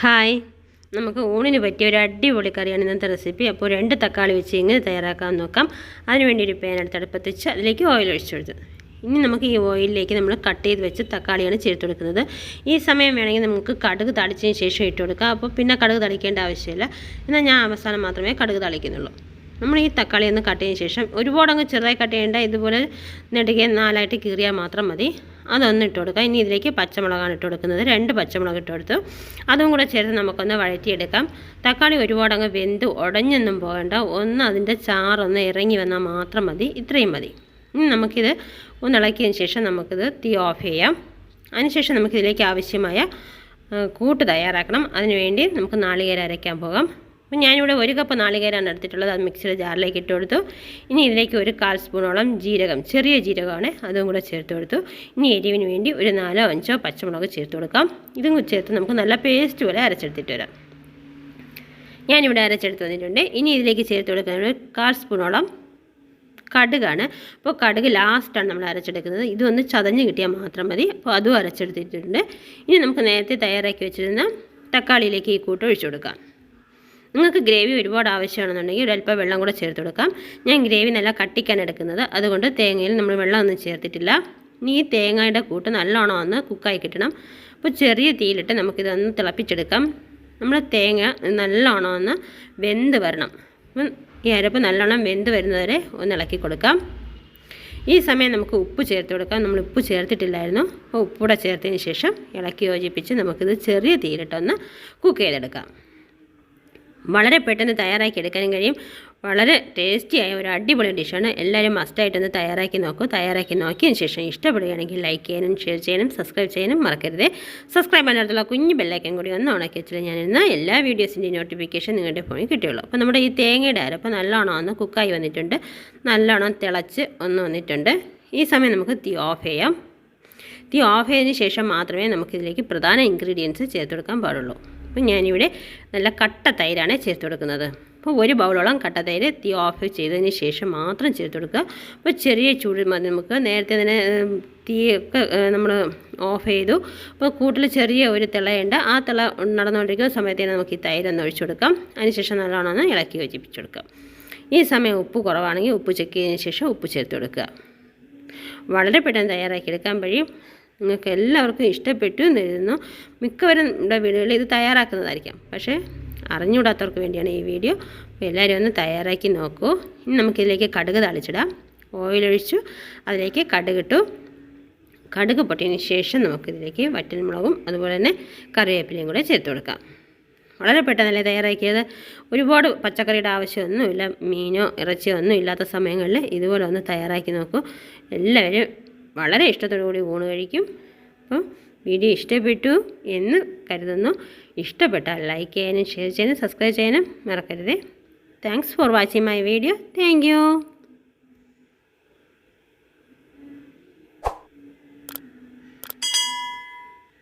Hi. നമുക്ക് ഊണിന് പറ്റിയ ഒരു അടിപൊളി കറിയാണ് ഇന്നത്തെ റെസിപ്പി. അപ്പോൾ രണ്ട് തക്കാളി വെച്ച് ഇങ്ങനെ തയ്യാറാക്കാൻ നോക്കാം. അതിനുവേണ്ടി ഒരു പാൻ എടുത്ത് അടുപ്പത്ത് വെച്ച് അതിലേക്ക് ഓയിൽ ഒഴിച്ചു കൊടുത്തു. ഇനി നമുക്ക് ഈ ഓയിലിലേക്ക് നമ്മൾ കട്ട് ചെയ്ത് വെച്ച് തക്കാളിയാണ് ചേർത്ത് കൊടുക്കുന്നത്. ഈ സമയം വേണമെങ്കിൽ നമുക്ക് കടുക് തളിച്ചതിന് ശേഷം ഇട്ട് കൊടുക്കാം. അപ്പോൾ പിന്നെ കടുക് തളിക്കേണ്ട ആവശ്യമില്ല. എന്നാൽ ഞാൻ അവസാനം മാത്രമേ കടുക് തളിക്കുന്നുള്ളൂ. നമ്മൾ ഈ തക്കാളി ഒന്ന് കട്ട് ചെയ്തതിന് ശേഷം ഒരുപാട് അങ്ങ് ചെറുതായി കട്ട് ചെയ്യേണ്ട ഇതുപോലെ നെടുകെ നാലായിട്ട് കീറിയാൽ മാത്രം മതി. അതൊന്ന് ഇട്ട് കൊടുക്കുക. ഇനി ഇതിലേക്ക് പച്ചമുളകാണ് ഇട്ട് കൊടുക്കുന്നത്. രണ്ട് പച്ചമുളക് ഇട്ട് കൊടുത്തു. അതും കൂടെ ചേർത്ത് നമുക്കൊന്ന് വഴറ്റിയെടുക്കാം. തക്കാളി ഒരുപാട് അങ്ങ് വെന്ത് ഉടഞ്ഞൊന്നും പോകേണ്ട. ഒന്ന് അതിന്റെ ചാറൊന്ന് ഇറങ്ങി വന്നാൽ മാത്രം മതി. ഇത്രയും മതി. ഇനി നമുക്കിത് ഒന്ന് ഇളക്കിയതിന് ശേഷം നമുക്കിത് തീ ഓഫ് ചെയ്യാം. അതിനുശേഷം നമുക്കിതിലേക്ക് ആവശ്യമായ കൂട്ട് തയ്യാറാക്കണം. അതിനുവേണ്ടി നമുക്ക് നാളികേരം അരയ്ക്കാൻ പോകാം. അപ്പം ഞാനിവിടെ ഒരു കപ്പ് നാളികേരാണ് എടുത്തിട്ടുള്ളത്. അത് മിക്സിയുടെ ജാറിലേക്ക് ഇട്ട് കൊടുത്തു. ഇനി ഇതിലേക്ക് ഒരു കാൽ സ്പൂണോളം ജീരകം ചെറിയ ജീരകമാണ് അതും കൂടെ ചേർത്ത് കൊടുത്തു. ഇനി എരിവിന് വേണ്ടി ഒരു നാലോ അഞ്ചോ പച്ചമുളക് ചേർത്ത് കൊടുക്കാം. ഇതും ചേർത്ത് നമുക്ക് നല്ല പേസ്റ്റ് പോലെ അരച്ചെടുത്തിട്ട് വരാം. ഞാനിവിടെ അരച്ചെടുത്ത് വന്നിട്ടുണ്ട്. ഇനി ഇതിലേക്ക് ചേർത്ത് കൊടുക്കുന്നത് കാൽ സ്പൂണോളം കടുകാണ്. അപ്പോൾ കടുക് ലാസ്റ്റാണ് നമ്മൾ അരച്ചെടുക്കുന്നത്. ഇതൊന്ന് ചതഞ്ഞ് കിട്ടിയാൽ മാത്രം മതി. അപ്പോൾ അതും അരച്ചെടുത്തിട്ടുണ്ട്. ഇനി നമുക്ക് നേരത്തെ തയ്യാറാക്കി വെച്ചിരുന്ന തക്കാളിയിലേക്ക് ഈ കൂട്ട് ഒഴിച്ചു കൊടുക്കാം. നിങ്ങൾക്ക് ഗ്രേവി ഒരുപാട് ആവശ്യമാണെന്നുണ്ടെങ്കിൽ ഒരല്പം വെള്ളം കൂടെ ചേർത്ത് കൊടുക്കാം. ഞാൻ ഗ്രേവി നല്ല കട്ടിക്കാൻ എടുക്കുന്നത്. അതുകൊണ്ട് തേങ്ങയിൽ നമ്മൾ വെള്ളമൊന്നും ചേർത്തിട്ടില്ല. ഇനി ഈ തേങ്ങയുടെ കൂട്ട് നല്ലോണം ഒന്ന് കുക്കായി കിട്ടണം. അപ്പോൾ ചെറിയ തീയിലിട്ട് നമുക്കിതൊന്ന് തിളപ്പിച്ചെടുക്കാം. നമ്മൾ തേങ്ങ നല്ലോണം ഒന്ന് വെന്ത് വരണം. അപ്പം ഈ അരപ്പ് നല്ലോണം വെന്ത് വരുന്നവരെ ഒന്ന് ഇളക്കി കൊടുക്കാം. ഈ സമയം നമുക്ക് ഉപ്പ് ചേർത്ത് കൊടുക്കാം. നമ്മൾ ഉപ്പ് ചേർത്തിട്ടില്ലായിരുന്നു. അപ്പോൾ ഉപ്പൂടെ ചേർത്തതിന് ശേഷം ഇളക്കി യോജിപ്പിച്ച് നമുക്കിത് ചെറിയ തീയിലിട്ടൊന്ന് കുക്ക് ചെയ്തെടുക്കാം. വളരെ പെട്ടെന്ന് തയ്യാറാക്കി എടുക്കാനും കഴിയും. വളരെ ടേസ്റ്റിയായ ഒരു അടിപൊളി ഡിഷാണ്. എല്ലാവരും മസ്റ്റായിട്ടൊന്ന് തയ്യാറാക്കി നോക്കൂ. തയ്യാറാക്കി നോക്കിയതിന് ശേഷം ഇഷ്ടപ്പെടുകയാണെങ്കിൽ ലൈക്ക് ചെയ്യാനും ഷെയർ ചെയ്യാനും സബ്സ്ക്രൈബ് ചെയ്യാനും മറക്കരുത്. സബ്സ്ക്രൈബ് ചെയ്യാനുള്ള കുഞ്ഞു ബെല്ലൈക്കൻ കൂടി ഒന്ന് ഉണക്കി വെച്ചാൽ ഞാൻ ഇന്ന് എല്ലാ വീഡിയോസിന്റെയും നോട്ടിഫിക്കേഷൻ നിങ്ങളുടെ ഫോണിൽ കിട്ടിയുള്ളൂ. അപ്പോൾ നമ്മുടെ ഈ തേങ്ങയുടെ അരപ്പ് നല്ലോണം ഒന്ന് കുക്കായി വന്നിട്ടുണ്ട്. നല്ലോണം തിളച്ച് ഒന്ന് വന്നിട്ടുണ്ട്. ഈ സമയം നമുക്ക് തീ ഓഫ് ചെയ്യാം. തീ ഓഫ് ചെയ്തതിന് ശേഷം മാത്രമേ നമുക്കിതിലേക്ക് പ്രധാന ഇൻഗ്രീഡിയൻസ് ചേർത്ത് കൊടുക്കാൻ പാടുള്ളൂ. അപ്പോൾ ഞാനിവിടെ നല്ല കട്ട തൈരാണ് ചേർത്ത് കൊടുക്കുന്നത്. അപ്പോൾ ഒരു ബൗളോളം കട്ട തൈര് തീ ഓഫ് ചെയ്തതിന് ശേഷം മാത്രം ചേർത്ത് കൊടുക്കുക. അപ്പോൾ ചെറിയ ചൂട് മതി നമുക്ക് നേരത്തെ തന്നെ തീയൊക്കെ നമ്മൾ ഓഫ് ചെയ്തു. അപ്പോൾ കൂട്ടിൽ ചെറിയ ഒരു തിളയുണ്ട്. ആ തിള നടന്നുകൊണ്ടിരിക്കുന്ന സമയത്ത് നമുക്ക് ഈ തൈരൊന്ന് ഒഴിച്ചു കൊടുക്കാം. അതിനുശേഷം നല്ലോണം ഒന്ന് ഇളക്കി യോജിപ്പിച്ചു കൊടുക്കാം. ഈ സമയം ഉപ്പ് കുറവാണെങ്കിൽ ഉപ്പ് ചെക്ക് ചെയ്തതിന് ശേഷം ഉപ്പ് ചേർത്ത് കൊടുക്കുക. വളരെ പെട്ടെന്ന് തയ്യാറാക്കി എടുക്കാൻ കഴിയും. നിങ്ങൾക്ക് എല്ലാവർക്കും ഇഷ്ടപ്പെട്ടു എന്ന് എഴുതുന്നു മിക്കവരും വീടുകളിൽ ഇത് തയ്യാറാക്കുന്നതായിരിക്കാം. പക്ഷേ അറിഞ്ഞുകൂടാത്തവർക്ക് വേണ്ടിയാണ് ഈ വീഡിയോ. അപ്പോൾ എല്ലാവരും ഒന്ന് തയ്യാറാക്കി നോക്കൂ. ഇനി നമുക്കിതിലേക്ക് കടുക് തളിച്ചിടാം. ഓയിലൊഴിച്ചു അതിലേക്ക് കടുകിട്ടു കടുക് പൊട്ടിയതിന് ശേഷം നമുക്കിതിലേക്ക് വറ്റൽമുളകും അതുപോലെ തന്നെ കറിവേപ്പിലയും കൂടെ ചേർത്ത് കൊടുക്കാം. വളരെ പെട്ടെന്നല്ലേ തയ്യാറാക്കിയത്? ഒരുപാട് പച്ചക്കറിയുടെ ആവശ്യമൊന്നുമില്ല. മീനോ ഇറച്ചിയോ ഒന്നും ഇല്ലാത്ത സമയങ്ങളിൽ ഇതുപോലെ ഒന്ന് തയ്യാറാക്കി നോക്കൂ. എല്ലാവരും വളരെ ഇഷ്ടത്തോടുകൂടി ഊണ് കഴിക്കും. അപ്പം വീഡിയോ ഇഷ്ടപ്പെട്ടു എന്ന് കരുതുന്നു. ഇഷ്ടപ്പെട്ടാൽ ലൈക്ക് ചെയ്യാനും ഷെയർ ചെയ്യാനും സബ്സ്ക്രൈബ് ചെയ്യാനും മറക്കരുത്. Thanks for watching my video thank